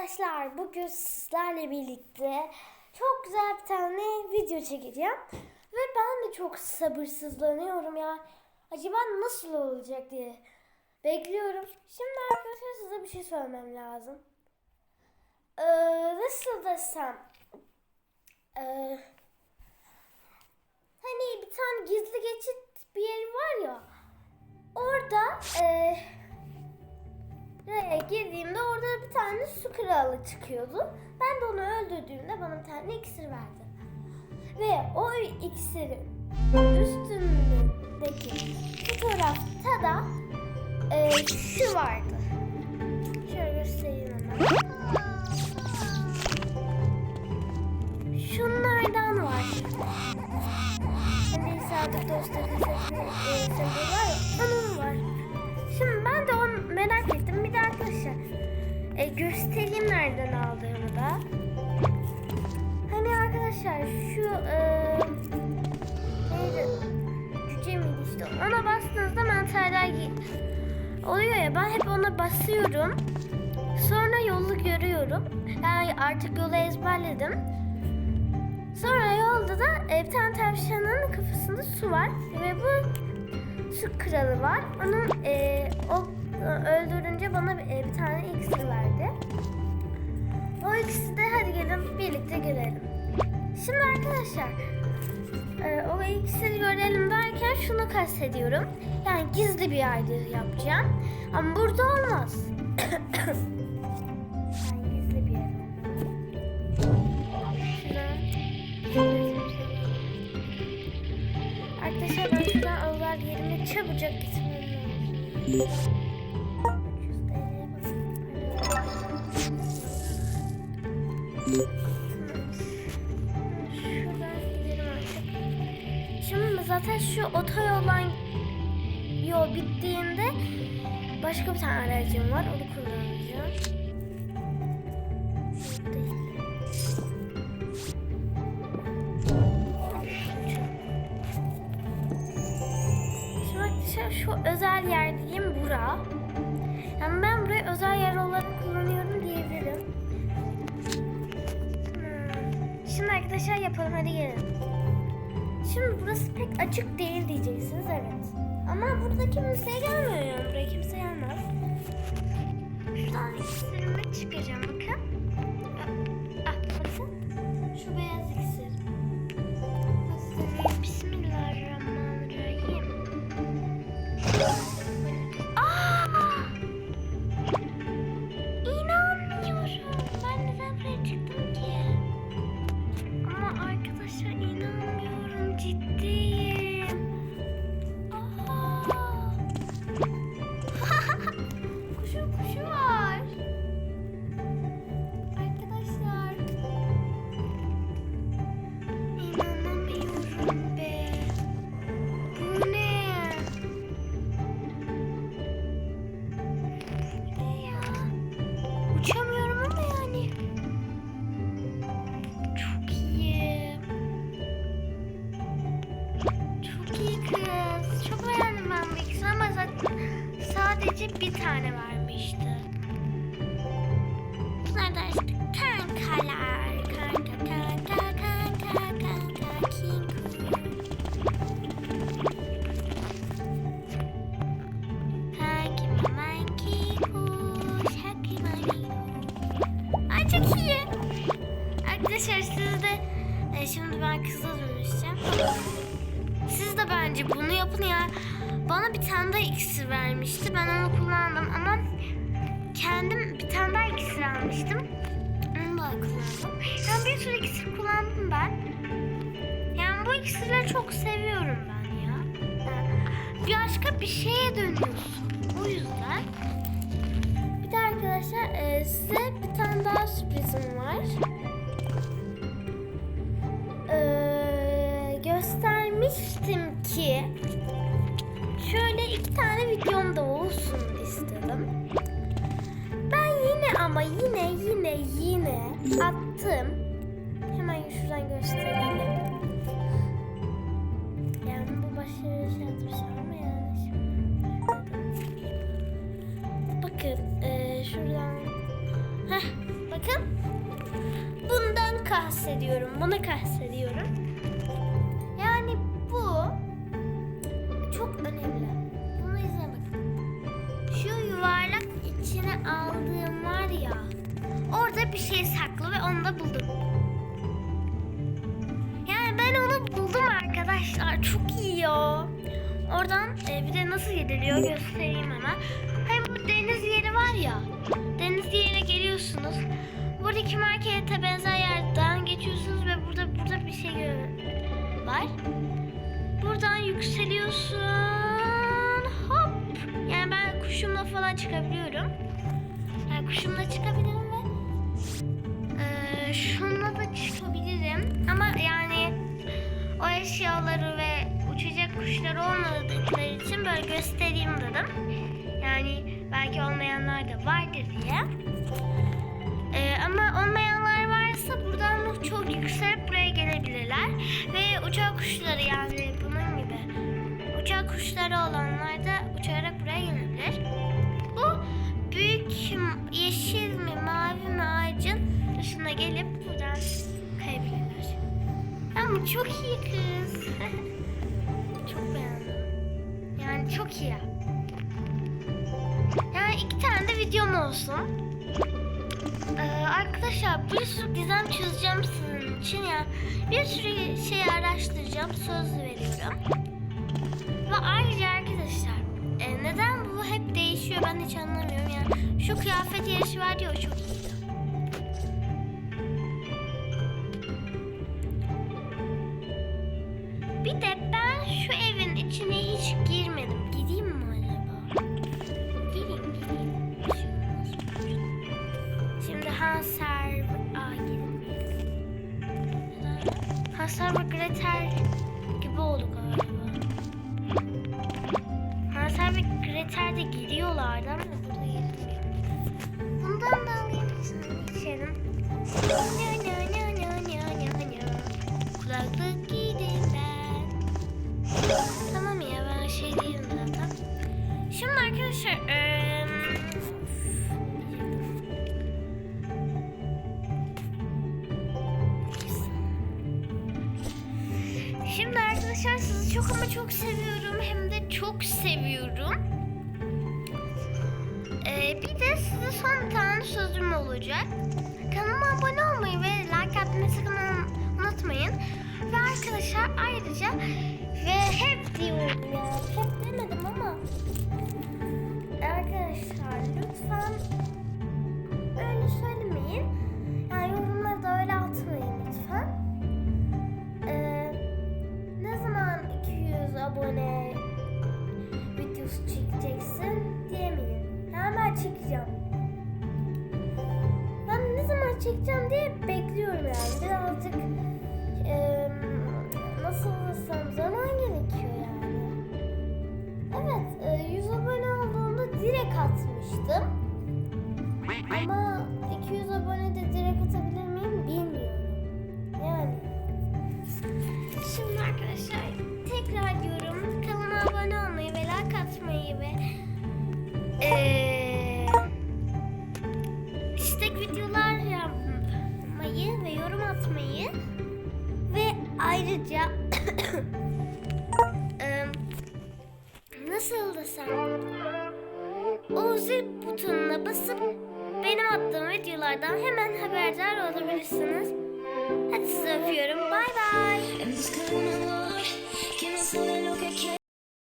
arkadaşlar bugün sizlerle birlikte çok güzel bir tane video çekeceğim. Ve ben de çok sabırsızlanıyorum ya. Acaba nasıl olacak diye bekliyorum. Şimdi arkadaşlar size bir şey söylemem lazım. Ee, nasıl desem. Ee, hani bir tane gizli geçit bir yer var ya. Orada eee Buraya girdiğimde orada bir tane su kralı çıkıyordu. Ben de onu öldürdüğümde bana bir tane iksir verdi. Ve o iksirin üstündeki fotoğrafta da e, şu vardı. Şöyle göstereyim hemen. Şunlardan var. Hani sadık dostları sevgili var ya, e, göstereyim nereden aldığımı da. Hani arkadaşlar şu e, neydi? Cüce miydi işte? Ona bastığınızda mantarlar oluyor ya ben hep ona basıyorum. Sonra yolu görüyorum. Yani artık yolu ezberledim. Sonra yolda da e, bir tavşanın kafasında su var ve bu su kralı var. Onun e, o öldürünce bana e, bir tane iksir verdi. O ikisi de hadi gelin birlikte görelim. Şimdi arkadaşlar e, o iksiri görelim derken şunu kastediyorum. Yani gizli bir yerde yapacağım. Ama burada olmaz. yerine çabucak gitmem lazım. 300 TL'ye Şuradan gidelim artık. Şimdi zaten şu otoyoldan yol bittiğinde başka bir tane aracım var. Onu kullanacağım. Şu özel yer diyeyim bura. Yani ben burayı özel yer olarak kullanıyorum diyebilirim. Hmm. Şimdi arkadaşlar yapalım hadi gelin. Şimdi burası pek açık değil diyeceksiniz evet. Ama burada kimse gelmiyor yani buraya kimse gelmez. Şuradan iksirimi çıkaracağım bakın. Ah, bakın. Şu beyaz iksir. Vermişti. Bunlar da işte kankalar. Kanka kanka kanka kanka king. Ay çok iyi. Arkadaşlar siz de e, şimdi ben kıza dönüşeceğim. Siz de bence bunu yapın ya. Bana bir tane daha iksir vermişti. Ben onu kullandım kendim bir tane daha iksir almıştım. Onu da kullandım. Yani bir sürü iksir kullandım ben. Yani bu iksirleri çok seviyorum ben ya. Yani başka bir şeye dönüyorsun. O yüzden. Bir de arkadaşlar e, size bir tane daha sürprizim var. Ee, göstermiştim ki şöyle iki tane videom da olsun istedim. Ama yine yine yine attım. Hemen şuradan göstereyim. Yani bu başarılı şey atmış ama yani şimdi. Bakın eee, şuradan. Heh, bakın. Bundan kastediyorum. Bunu kastediyorum. Yani bu çok önemli. Bunu izle bakın. Şu yuvarlak içine aldığım var ya. Orada bir şey saklı ve onu da buldum. Yani ben onu buldum arkadaşlar. Çok iyi ya. Oradan e, bir de nasıl gidiliyor göstereyim hemen. Hani bu deniz yeri var ya. Deniz yerine geliyorsunuz. Buradaki markete benzer yerden geçiyorsunuz ve burada burada bir şey var. Buradan yükseliyorsun. Falan çıkabiliyorum. Yani kuşumla çıkabilirim ve ee, şununla da çıkabilirim. Ama yani o eşyaları ve uçacak kuşlar olmadıkları için böyle göstereyim dedim. Yani belki olmayanlar da vardır diye. Ee, ama olmayanlar varsa buradan çok yükselip buraya gelebilirler. Ve uçak kuşları yani bunun gibi uçak kuşları olanlar da uçarak buraya gelebilir. Ama çok iyi kız. çok beğendim. Yani çok iyi. Yani iki tane de videom olsun. Ee, arkadaşlar bir sürü gizem çözeceğim sizin için ya. Bir sürü şey araştıracağım söz veriyorum. Ve ayrıca arkadaşlar e, neden bu hep değişiyor ben hiç anlamıyorum ya. Şu kıyafet yarışı var o çok iyiydi. Bir de ben şu evin içine hiç girmedim. Gideyim mi acaba? Gireyim gireyim. Şey. Şimdi Hansel... Aa gidelim. Hansel ve Gretel gibi oldu galiba. Hansel ve Gretel de gidiyorlardı ama burada gitmiyor. Bundan da alayım. Şimdi içelim. Nö, nö, Tamam ya ben şey değilim zaten. Şimdi arkadaşlar eee, Şimdi arkadaşlar sizi çok ama çok seviyorum. Hem de çok seviyorum. Ee, bir de size son bir tane sözüm olacak. Kanalıma abone olmayı ve like atmayı sakın unutmayın. Ve arkadaşlar ayrıca ve hep diyorum ya. Hep demedim ama. Arkadaşlar lütfen öyle söylemeyin. Arkadaşlar tekrar diyorum kanalıma abone olmayı ve like atmayı ve eee istek videolar yapmayı ve yorum atmayı ve ayrıca nasıl desem o zil butonuna basıp benim attığım videolardan hemen haberdar olabilirsiniz. Hadi sizi öpüyorum. Bye bye.